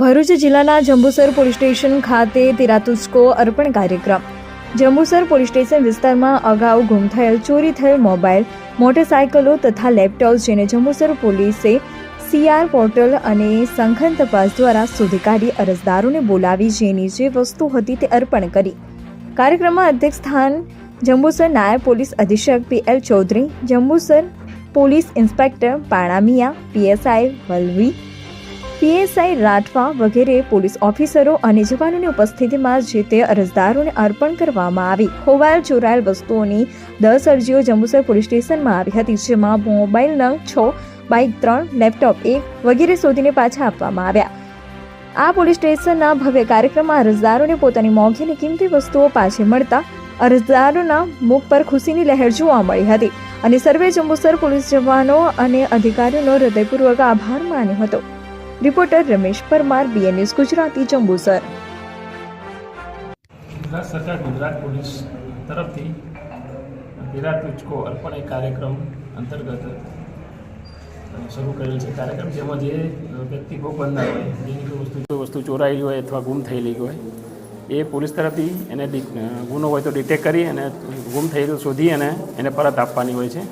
ભરૂચ જિલ્લાના Jambusar police station ખાતે તિરાતુસ્કો અર્પણ કાર્યક્રમ. જંબુસર પોલીસ સ્ટેશન વિસ્તારમાં અગાઉ ગુમ થયેલ, ચોરી થયેલ મોબાઈલ, મોટરસાયકલો તથા લેપટોપ જેને જંબુસર પોલીસે સીઆર પોર્ટલ અને સંઘન તપાસ દ્વારા શોધી કાઢી અરજદારોને બોલાવી જેની જે વસ્તુ હતી તે અર્પણ કરી. કાર્યક્રમમાં અધ્યક્ષ સ્થાન જંબુસર નાયબ પોલીસ અધિક્ષક P L Chaudhari, Jambusar police inspector Panamiya PSI Valvi PSI Rathwa વગેરે પોલીસ ઓફિસરો અને જવાનોની ઉપસ્થિતિમાં જે તે અરજદારોને અર્પણ કરવામાં આવી. ખોવાયેલ ચોરાયેલ વસ્તુઓની દસ અરજીઓ જંબુસર પોલીસ સ્ટેશનમાં આવી હતી, જેમાં મોબાઈલ નંગ છ, બાઇક ત્રણ, લેપટોપ એક વગેરે શોધીને પાછા આપવામાં આવ્યા. આ પોલીસ સ્ટેશનના ભવ્ય કાર્યક્રમમાં અરજદારોને પોતાની મોંઘી અને કિંમતી વસ્તુઓ પાછી મળતા અરજદારોના મુખ પર ખુશીની લહેર જોવા મળી હતી. અને સર્વે જંબુસર પોલીસ જવાનો અને અધિકારીઓનો હૃદયપૂર્વક આભાર માન્યો હતો. Reporter Ramesh Parmar BN news Gujarati, Jambusar. Gujarat સરકાર ગુજરાત પોલીસ તરફથી વિરાટ તુચકો અર્પણ એક કાર્યક્રમ અંતર્ગત શરૂ કરેલ છે. કાર્યક્રમ જેમાં જે વ્યક્તિ ભોગ બનનાર હોય, જેની કોઈ વસ્તુ વસ્તુ ચોરાયેલી હોય અથવા ગુમ થયેલી હોય, એ પોલીસ તરફથી એને ગુનો હોય તો ડિટેક્ટ કરી અને ગુમ થયેલું શોધી અને એને પરત આપવાની હોય છે.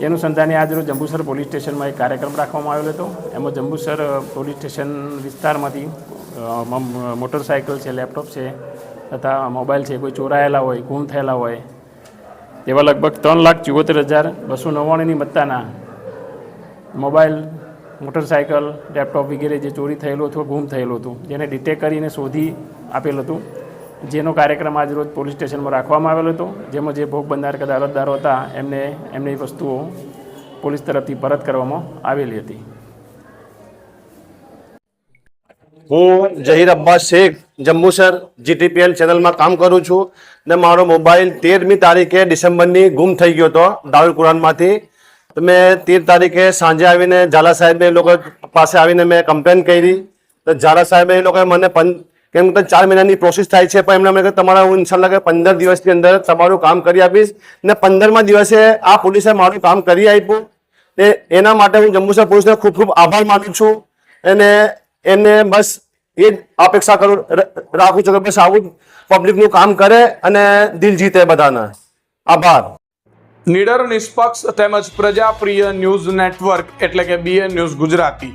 એ અનુસંધાને આજરોજ જંબુસર પોલીસ સ્ટેશનમાં એક કાર્યક્રમ રાખવામાં આવેલો હતો. એમાં જંબુસર પોલીસ સ્ટેશન વિસ્તારમાંથી મોટરસાઇકલ છે, લેપટોપ છે, તથા મોબાઈલ છે, કોઈ ચોરાયેલા હોય, ગુમ થયેલા હોય તેવા લગભગ ત્રણ લાખ ચુંવોતેર હજાર બસો નવ્વાણુંની મત્તાના મોબાઈલ, મોટરસાયકલ, લેપટોપ વગેરે જે ચોરી થયેલું અથવા ગુમ થયેલું હતું, જેને ડિટેક કરીને શોધી આપેલું હતું. જેનો કાર્યક્રમ આજ રોજ પોલીસ સ્ટેશનમાં રાખવામાં આવેલો હતો, જેમાં જે ભોગ બનનાર કદાચ અરજદારો હતા, એમને, એમની વસ્તુઓ પોલીસ તરફથી પરત કરવામાં આવેલી હતી. હું જહીર અબ્બાસ શેખ જંબુસર જીટીપીએલ ચેનલમાં કામ કરું છું ને મારો મોબાઈલ તેરમી તારીખે ડિસેમ્બરની ગુમ થઈ ગયો હતો, દારૂલ કુરાનમાંથી. તો મેં તેર તારીખે સાંજે આવીને ઝાલા સાહેબને એ લોકો પાસે આવીને મેં કમ્પ્લેન કરી. તો ઝાલા સાહેબે એ લોકોએ મને પં કેમ કે ચાર મહિનાની પ્રોસેસ થાય છે, પણ એમણે મને કહ્યું, તમારા હું ઇન્શાલ્લા કે પંદર દિવસની અંદર તમારું કામ કરી આપીશ. ને પંદરમા દિવસે આ પોલીસે મારું કામ કરી આપ્યું. ને એના માટે હું જંબુસર પોલીસને ખૂબ ખૂબ આભાર માનું છું. અને એને બસ એ જ અપેક્ષા કરું રાખું છું કે બસ આવું પબ્લિકનું કામ કરે અને દિલ જીતે બધાના. આભાર. નિડર નિષ્પક્ષ તેમજ પ્રજાપ્રિય ન્યૂઝ નેટવર્ક એટલે કે BN news Gujarati.